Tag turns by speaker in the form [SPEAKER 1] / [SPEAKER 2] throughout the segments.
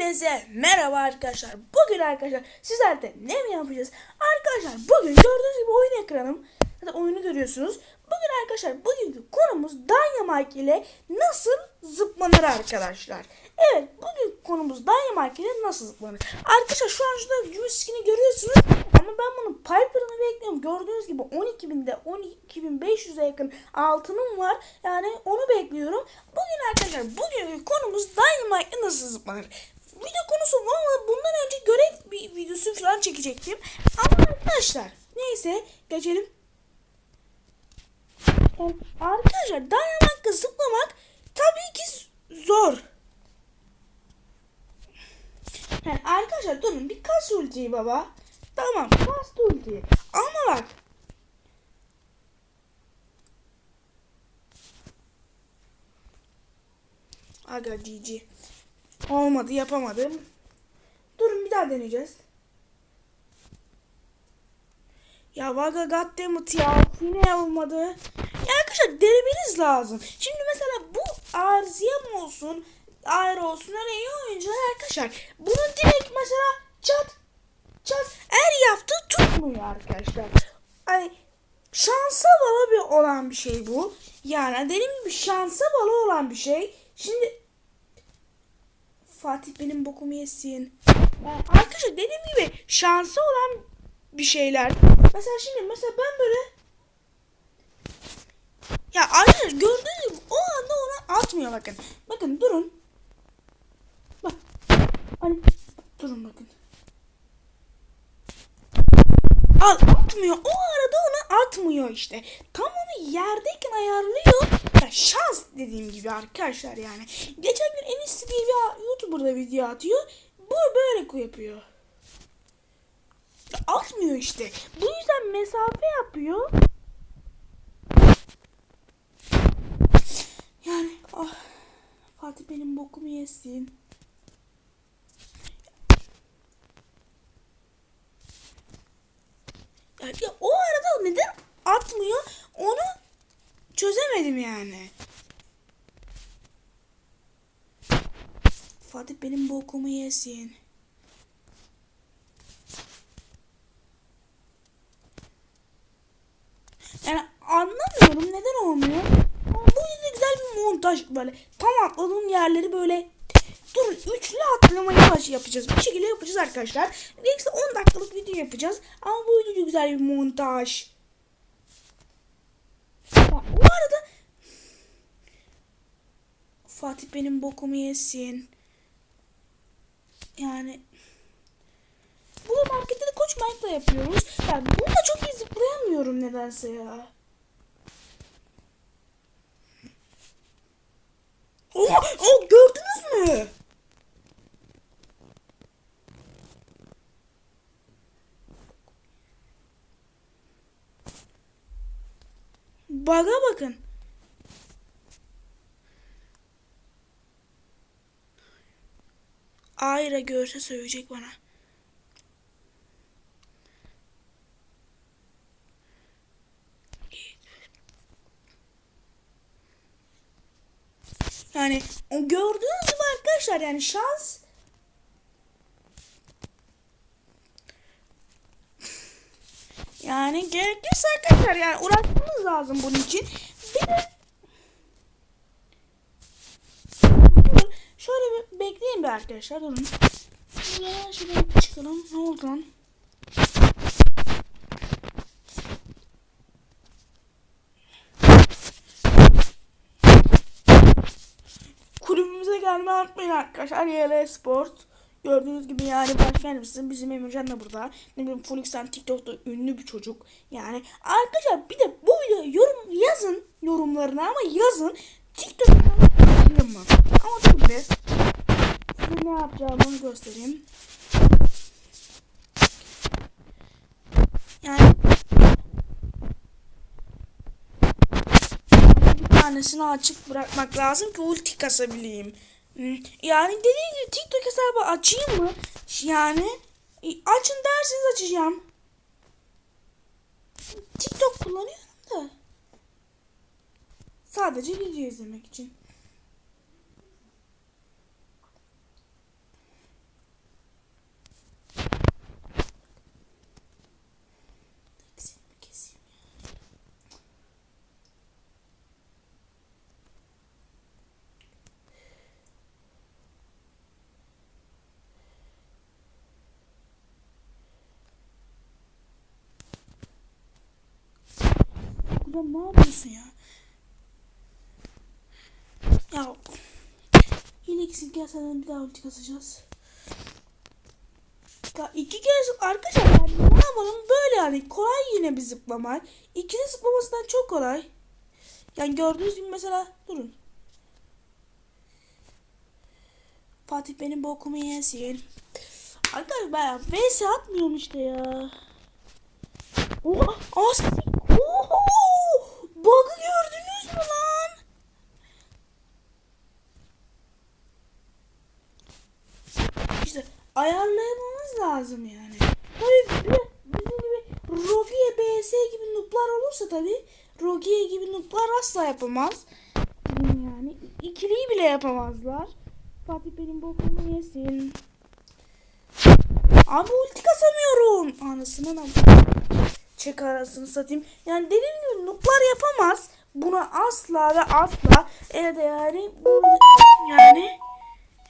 [SPEAKER 1] Hepinize merhaba arkadaşlar. Bugün arkadaşlar sizlerle ne mi yapacağız? Arkadaşlar bugün gördüğünüz gibi oyun ekranım. Zaten oyunu görüyorsunuz. Bugün arkadaşlar bugünkü konumuz Dynamite ile nasıl zıplanır arkadaşlar. Evet bugün konumuz Dynamite ile nasıl zıplanır. Arkadaşlar şu an şurada gümüş skin'i görüyorsunuz. Ama ben bunun Piper'ını bekliyorum. Gördüğünüz gibi 12.000'de 12.500'e yakın altınım var. Yani onu bekliyorum. Bugün arkadaşlar bugün konumuz Dynamite nasıl zıplanır. Video konusu ama bundan önce görev bir videosu falan çekecektim. Ama arkadaşlar neyse geçelim. Arkadaşlar Dynamite'la zıplamak tabii ki zor. Yani arkadaşlar durun bir kas ultiyi baba. Tamam kas ultiyi. Ama bak. Aga GG. Olmadı yapamadım. Durun bir daha deneyeceğiz. Ya vaga goddammit ya yine olmadı. Ya arkadaşlar denemeniz lazım. Şimdi mesela bu Arziyam olsun, Aero olsun öyle iyi oyuncular arkadaşlar. Bunu direkt mesela çat çat er yaptı tutmuyor arkadaşlar. Hani şansa bağlı bir olan bir şey bu. Yani dediğim gibi şansa bağlı olan bir şey. Şimdi Fatih benim bokumu yesin. Yani arkadaşlar dediğim gibi şansa olan bir şeyler. Mesela şimdi mesela ben böyle ya arkadaşlar gördüğünüz gibi o anda ona atmıyor bakın. Bakın durun. Bak. Hani durun bakın. Al atmıyor. O arada ona atmıyor işte. Tam onu yerdeyken ayarlıyor. Ya şans dediğim gibi arkadaşlar yani. Geçen gün Enis diye bir YouTuber'da video atıyor. Bu böyle yapıyor. Ya atmıyor işte. Bu yüzden mesafe yapıyor. Yani ah, Fatih benim bokumu yesin. Ya, ya o arada neden atmıyor onu çözemedim yani. Fatih benim bokumu yesin. Yani anlamıyorum neden olmuyor. Bu yüzden güzel bir montaj böyle. Tam atladığım yerleri böyle Dur üçlü atlamayı baş yapacağız. Bir şekilde yapacağız arkadaşlar. Neyse 10 dakikalık video yapacağız. Ama bu video güzel bir montaj. Bu arada Fatih benim bokumu yesin. Yani bunu markette de Koç Mike'la yapıyoruz. Yani bunu da çok iyi zıplayamıyorum nedense ya. Oh, oh gördünüz mü? Baga bakın. Ayra görse söyleyecek bana. Yani gördüğünüz gibi arkadaşlar yani şans yani gerekirse arkadaşlar yani uğraşmamız lazım bunun için. Bir de şöyle bir bekleyin bir arkadaşlar durun. Şuradan çıkalım. Ne oldu lan? kulübümüze gelmeyi unutmayın arkadaşlar. YL Sport. Gördüğünüz gibi yani başkanımızın bizim Emircan da burada. Ne bileyim Phoenix'ten TikTok'ta ünlü bir çocuk. Yani arkadaşlar bir de bu videoya yorum yazın yorumlarına ama yazın. TikTok'ta mı? Ama dur. Size ne yapacağımı göstereyim. Yani bir tanesini açık bırakmak lazım ki ulti kasabileyim. Yani dediğim gibi TikTok hesabı açayım mı? Yani e, açın derseniz açacağım. TikTok kullanıyorum da. Sadece video izlemek için. Yapacağım. Ne yapıyorsun ya? Ya yine ikisi gel senden bir daha ulti kasacağız. Ya iki kez arkadaşlar ne yapalım böyle yani kolay yine bir zıplama. İkili zıplamasından çok kolay. Yani gördüğünüz gibi mesela durun. Fatih benim bokumu yesin. Arkadaşlar ben VS atmıyorum işte ya. Oha! As! Oho! Bug'ı gördünüz mü lan? İşte ayarlamamız lazım yani. Tabii bir de bizim gibi Rogier BS gibi noob'lar olursa tabii Rogier gibi noob'lar asla yapamaz. Yani ikiliyi bile yapamazlar. Fatih benim bokumu yesin. Abi ulti kasamıyorum. Anasının ama. Çek arasını satayım. Yani dediğim gibi noob'lar yapamaz. Buna asla ve asla. Evet yani bu yani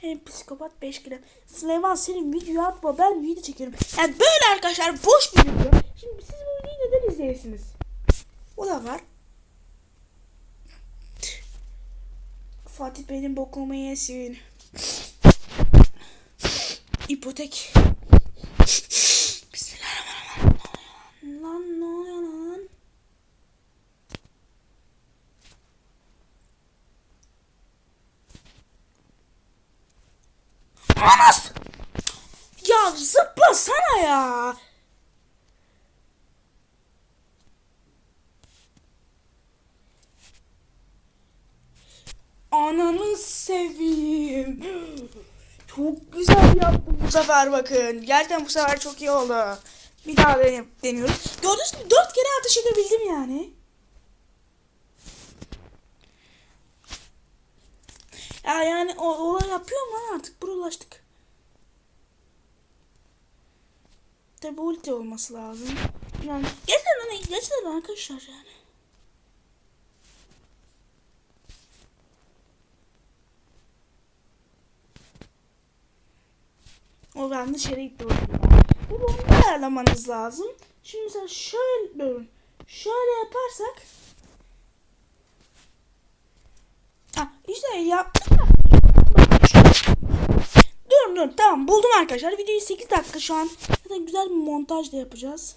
[SPEAKER 1] hem psikopat 5 gram. Süleyman senin video atma ben video çekiyorum. Yani böyle arkadaşlar boş bir video. Şimdi siz bu videoyu neden izleyesiniz? O da var. Fatih benim bokumu yesin. İpotek. Lan ne oluyor lan? Anas! Ya zıplasana ya. Ananı seveyim. Çok güzel yaptım bu sefer bakın. Gerçekten bu sefer çok iyi oldu. Bir daha deniyoruz. Gördüğünüz gibi dört kere ateş edebildim yani. Ya yani o olay yapıyorum lan artık. Buraya ulaştık. Tabi ulti olması lazım. Yani gerçekten hani gerçekten arkadaşlar yani. O bakın. Bu onu ayarlamanız lazım. Şimdi mesela şöyle durun. Şöyle yaparsak Ha işte yaptık da. Durun durun tamam buldum arkadaşlar. Videoyu 8 dakika şu an. Zaten güzel bir montaj da yapacağız.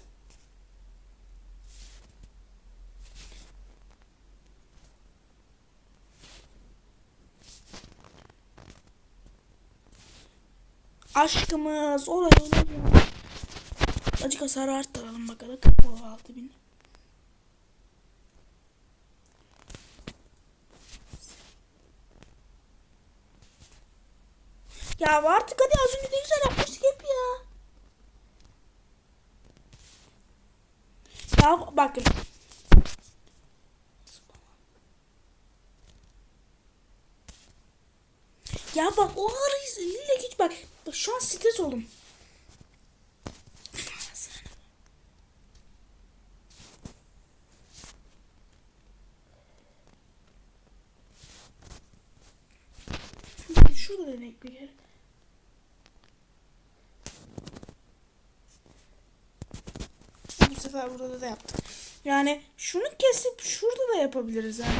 [SPEAKER 1] Aşkımız olay olay. Acık hasarı arttıralım bakalım. O 6000. Ya artık hadi az önce ne güzel yapmıştık hep ya. Ya bakın. Ya bak o arayı ille hiç. Bak şu an stres oldum. Denek bir yer. Bu sefer burada da yaptık. Yani şunu kesip şurada da yapabiliriz yani.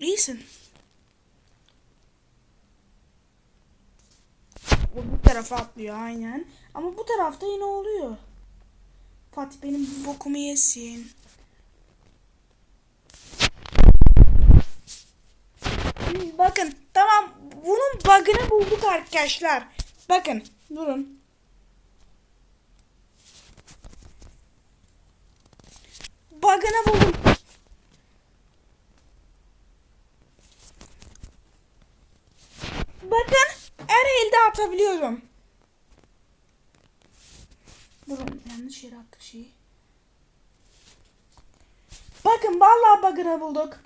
[SPEAKER 1] İyisin. Bu tarafa atlıyor aynen. Ama bu tarafta yine oluyor. Fatih benim bokumu yesin. Bakın tamam bunun bug'ını bulduk arkadaşlar. Bakın durun. Bug'ını buldum. Bakın her elde atabiliyorum. Durun yanlış yere attık şeyi. Bakın vallahi bug'ını bulduk.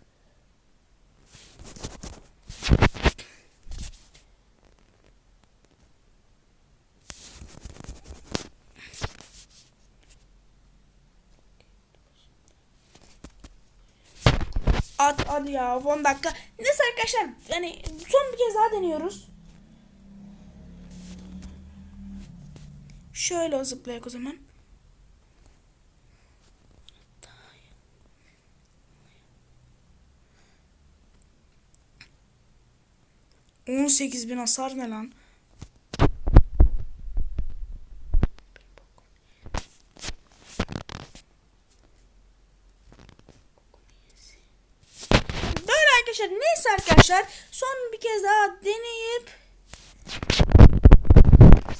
[SPEAKER 1] At hadi ya 10 dakika. Neyse arkadaşlar yani son bir kez daha deniyoruz. Şöyle zıplayak o zaman. On sekiz bin hasar ne lan? Böyle arkadaşlar neyse arkadaşlar son bir kez daha deneyip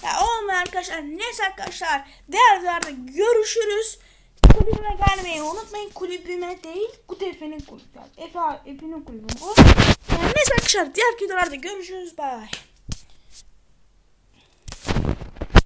[SPEAKER 1] ya olmuyor arkadaşlar neyse arkadaşlar diğer videolarda görüşürüz. Kulübüme gelmeyi unutmayın. Kulübüme değil. Kutefe'nin kulübü. Efe, Efe'nin kulübü bu. Yani neyse arkadaşlar diğer videolarda görüşürüz. Bye.